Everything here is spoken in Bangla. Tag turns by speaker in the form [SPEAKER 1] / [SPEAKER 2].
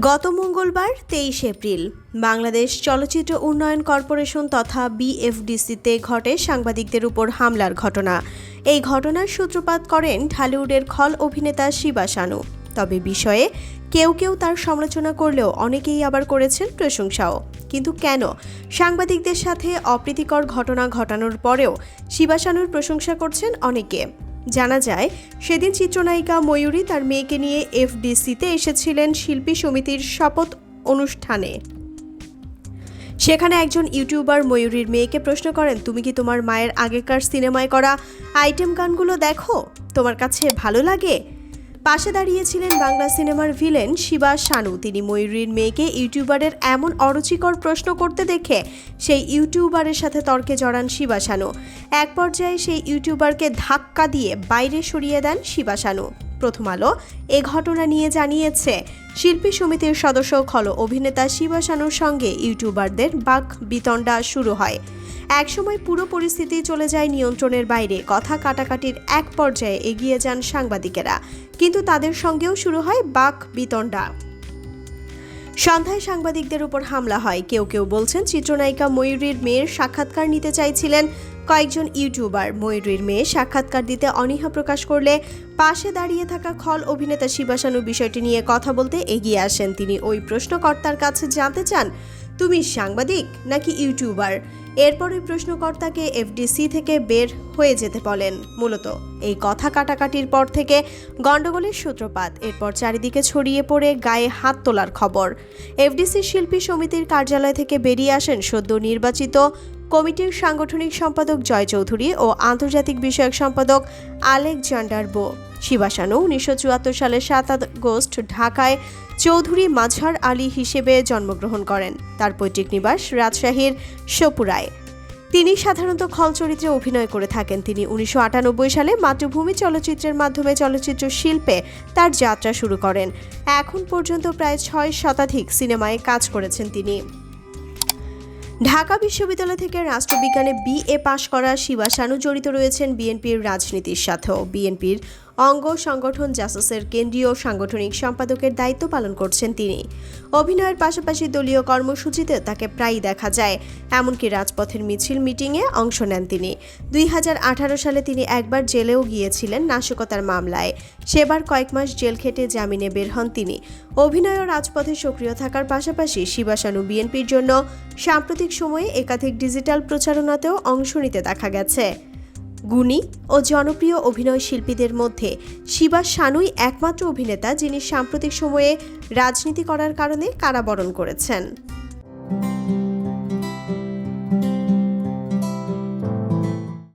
[SPEAKER 1] গত মঙ্গলবার তেইশ এপ্রিল, বাংলাদেশ চলচ্চিত্র উন্নয়ন কর্পোরেশন তথা বিএফডিসিতে ঘটে সাংবাদিকদের উপর হামলার ঘটনা। এই ঘটনার সূত্রপাত করেন ঢালিউডের খল অভিনেতা শিবা শানু তবে বিষয়ে কেউ কেউ তার সমালোচনা করলেও অনেকেই আবার করেছেন প্রশংসাও। কিন্তু কেন? সাংবাদিকদের সাথে অপ্রীতিকর ঘটনা ঘটানোর পরেও শিবাসানুর প্রশংসা করছেন অনেকে। জানা যায়, সেদিন চিত্রনায়িকা ময়ূরী তার মেয়েকে নিয়ে এফডিসিতে এসেছিলেন শিল্পী সমিতির শপথ অনুষ্ঠানে। সেখানে একজন ইউটিউবার ময়ূরীর মেয়েকে প্রশ্ন করেন, তুমি কি তোমার মায়ের আগেকার সিনেমায় করা আইটেম গানগুলো দেখো? তোমার কাছে ভালো লাগে? পাশে দাঁড়িয়েছিলেন বাংলা সিনেমার ভিলেন শিবা শানু। তিনি ময়ূরীর মেয়েকে ইউটিউবারের এমন অরুচিকর প্রশ্ন করতে দেখে সেই ইউটিউবারের সাথে তর্কে জড়ান শিবা শানু। এক পর্যায়ে সেই ইউটিউবারকে ধাক্কা দিয়ে বাইরে সরিয়ে দেন শিবা শানু। প্রথম আলো এ ঘটনা নিয়ে জানিয়েছে, শিল্পী সমিতির সদস্য খল অভিনেতা শিবা শানুর সঙ্গে ইউটিউবারদের বাক বিতণ্ডা শুরু হয়। একসময় পুরো পরিস্থিতি চলে যায় নিয়ন্ত্রণের বাইরে। কথা কাটাকাটির এক পর্যায়ে এগিয়ে যান সাংবাদিকেরা। কিন্তু তাদের সঙ্গেও শুরু হয় বাক বিতণ্ডা। সন্ধ্যায় সাংবাদিকদের উপর হামলা হয়। কেউ কেউ বলছেন, চিত্রনায়িকা ময়ূরীর মেয়ের সাক্ষাৎকার নিতে চাইছিলেন। কয়েকজন ইউটিউবার ময়ূরীর মেয়ে সাক্ষাৎকার দিতে অনীহা প্রকাশ করলে পাশে দাঁড়িয়ে থাকা খল অভিনেতা শিবাসানু বিষয়টি নিয়ে কথা বলতে এগিয়ে আসেন। তিনি ওই প্রশ্নকর্তার কাছে জানতে চান তুমি সাংবাদিক নাকি ইউটিউবার? এরপরই প্রশ্নকর্তাকে এফডিসি থেকে বের হয়ে যেতে বলেন মূলত। এই কথা কাটাকাটির পর থেকে গণ্ডগোলের সূত্রপাত। এরপর চারিদিকে ছড়িয়ে পড়ে গায়ে হাত তোলার খবর। এফডিসি শিল্পী সমিতির কার্যালয় থেকে বেরিয়ে আসেন সদ্য নির্বাচিত কমিটির সাংগঠনিক সম্পাদক জয় চৌধুরী ও আন্তর্জাতিক বিষয়ক সম্পাদক আলেকজান্ডার বো। শিবাসানু উনিশশো চুয়াত্তর সালের সাত আগস্ট ঢাকায় চৌধুরী মাঝহার আলী হিসেবে জন্মগ্রহণ করেন। তার পৈতৃক নিবাস রাজশাহীর সপুরায়। তিনি সাধারণত খল চরিত্রে অভিনয় করে থাকেন। তিনি উনিশশো আটানব্বই সালে মাতৃভূমি চলচ্চিত্রের মাধ্যমে চলচ্চিত্র শিল্পে তার যাত্রা শুরু করেন। এখন পর্যন্ত প্রায় ছয় শতাধিক সিনেমায় কাজ করেছেন তিনি। ঢাকা বিশ্ববিদ্যালয় থেকে রাষ্ট্রবিজ্ঞানে বিএ পাশ করা শিবা শানু জড়িত রয়েছেন বিএনপির রাজনীতির সাথেও। বিএনপির অঙ্গ সংগঠন জাসাসের কেন্দ্রীয় সাংগঠনিক সম্পাদকের দায়িত্ব পালন করছেন তিনি। অভিনয়ের পাশাপাশি দলীয় কর্মসূচিতে তাকে প্রায়ই দেখা যায়। এমনকি রাজপথের মিছিল মিটিংয়ে অংশ নেন তিনি। দুই হাজার আঠারো সালে তিনি একবার জেলেও গিয়েছিলেন নাশকতার মামলায়। সেবার কয়েক মাস জেল খেটে জামিনে বের হন তিনি। অভিনয় ও রাজপথে সক্রিয় থাকার পাশাপাশি শিবাসানু বিএনপির জন্য সাম্প্রতিক সময়ে একাধিক ডিজিটাল প্রচারণাতেও অংশ নিতে দেখা গেছে। গুণী ও জনপ্রিয় অভিনয় শিল্পীদের মধ্যে শিবা শানুই একমাত্র অভিনেতা যিনি সাম্প্রতিক সময়ে রাজনীতি করার কারণে কারাবরণ করেছেন।